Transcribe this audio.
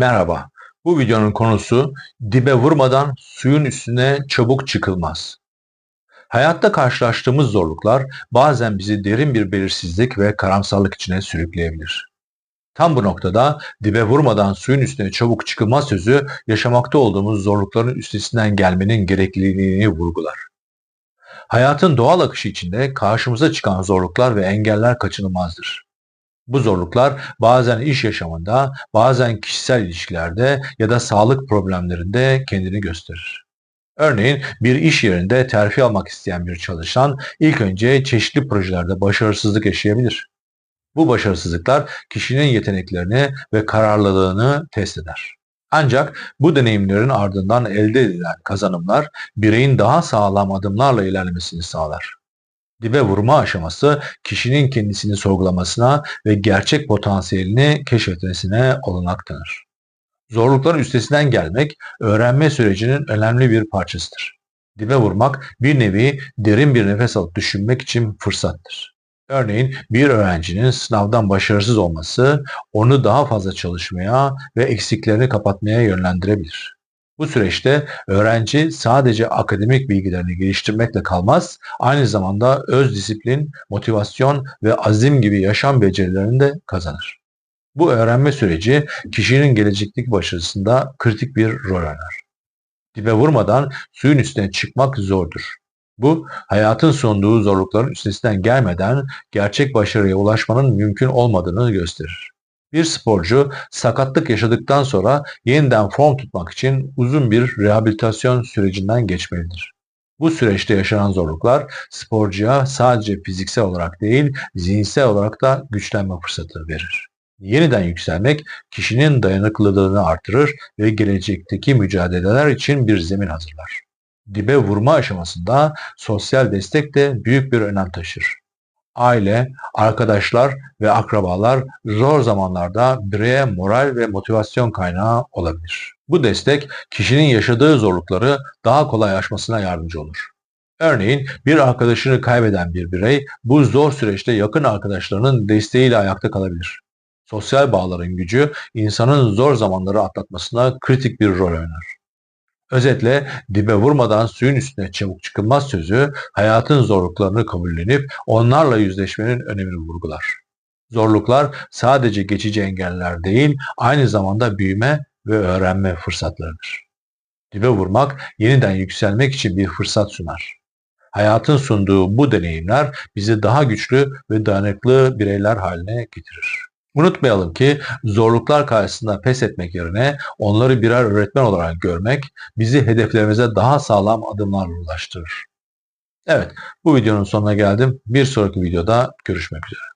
Merhaba. Bu videonun konusu dibe vurmadan suyun üstüne çabuk çıkılmaz. Hayatta karşılaştığımız zorluklar bazen bizi derin bir belirsizlik ve karamsarlık içine sürükleyebilir. Tam bu noktada dibe vurmadan suyun üstüne çabuk çıkılmaz sözü yaşamakta olduğumuz zorlukların üstesinden gelmenin gerekliliğini vurgular. Hayatın doğal akışı içinde karşımıza çıkan zorluklar ve engeller kaçınılmazdır. Bu zorluklar bazen iş yaşamında, bazen kişisel ilişkilerde ya da sağlık problemlerinde kendini gösterir. Örneğin bir iş yerinde terfi almak isteyen bir çalışan ilk önce çeşitli projelerde başarısızlık yaşayabilir. Bu başarısızlıklar kişinin yeteneklerini ve kararlılığını test eder. Ancak bu deneyimlerin ardından elde edilen kazanımlar bireyin daha sağlam adımlarla ilerlemesini sağlar. Dibe vurma aşaması kişinin kendisini sorgulamasına ve gerçek potansiyelini keşfetmesine olanak tanır. Zorlukların üstesinden gelmek öğrenme sürecinin önemli bir parçasıdır. Dibe vurmak bir nevi derin bir nefes alıp düşünmek için fırsattır. Örneğin bir öğrencinin sınavdan başarısız olması onu daha fazla çalışmaya ve eksiklerini kapatmaya yönlendirebilir. Bu süreçte öğrenci sadece akademik bilgilerini geliştirmekle kalmaz, aynı zamanda öz disiplin, motivasyon ve azim gibi yaşam becerilerini de kazanır. Bu öğrenme süreci kişinin gelecekteki başarısında kritik bir rol oynar. Dibe vurmadan suyun üstüne çıkmak zordur. Bu, hayatın sunduğu zorlukların üstesinden gelmeden gerçek başarıya ulaşmanın mümkün olmadığını gösterir. Bir sporcu sakatlık yaşadıktan sonra yeniden form tutmak için uzun bir rehabilitasyon sürecinden geçmelidir. Bu süreçte yaşanan zorluklar sporcuya sadece fiziksel olarak değil, zihinsel olarak da güçlenme fırsatı verir. Yeniden yükselmek kişinin dayanıklılığını artırır ve gelecekteki mücadeleler için bir zemin hazırlar. Dibe vurma aşamasında sosyal destek de büyük bir önem taşır aile, arkadaşlar ve akrabalar zor zamanlarda bireye moral ve motivasyon kaynağı olabilir. Bu destek kişinin yaşadığı zorlukları daha kolay aşmasına yardımcı olur. Örneğin bir arkadaşını kaybeden bir birey bu zor süreçte yakın arkadaşlarının desteğiyle ayakta kalabilir. Sosyal bağların gücü insanın zor zamanları atlatmasına kritik bir rol oynar. Özetle dibe vurmadan suyun üstüne çabuk çıkılmaz sözü hayatın zorluklarını kabullenip onlarla yüzleşmenin önemini vurgular. Zorluklar sadece geçici engeller değil, aynı zamanda büyüme ve öğrenme fırsatlarıdır. Dibe vurmak yeniden yükselmek için bir fırsat sunar. Hayatın sunduğu bu deneyimler bizi daha güçlü ve dayanıklı bireyler haline getirir. Unutmayalım ki zorluklar karşısında pes etmek yerine onları birer öğretmen olarak görmek bizi hedeflerimize daha sağlam adımlarla ulaştırır. Evet, bu videonun sonuna geldim. Bir sonraki videoda görüşmek üzere.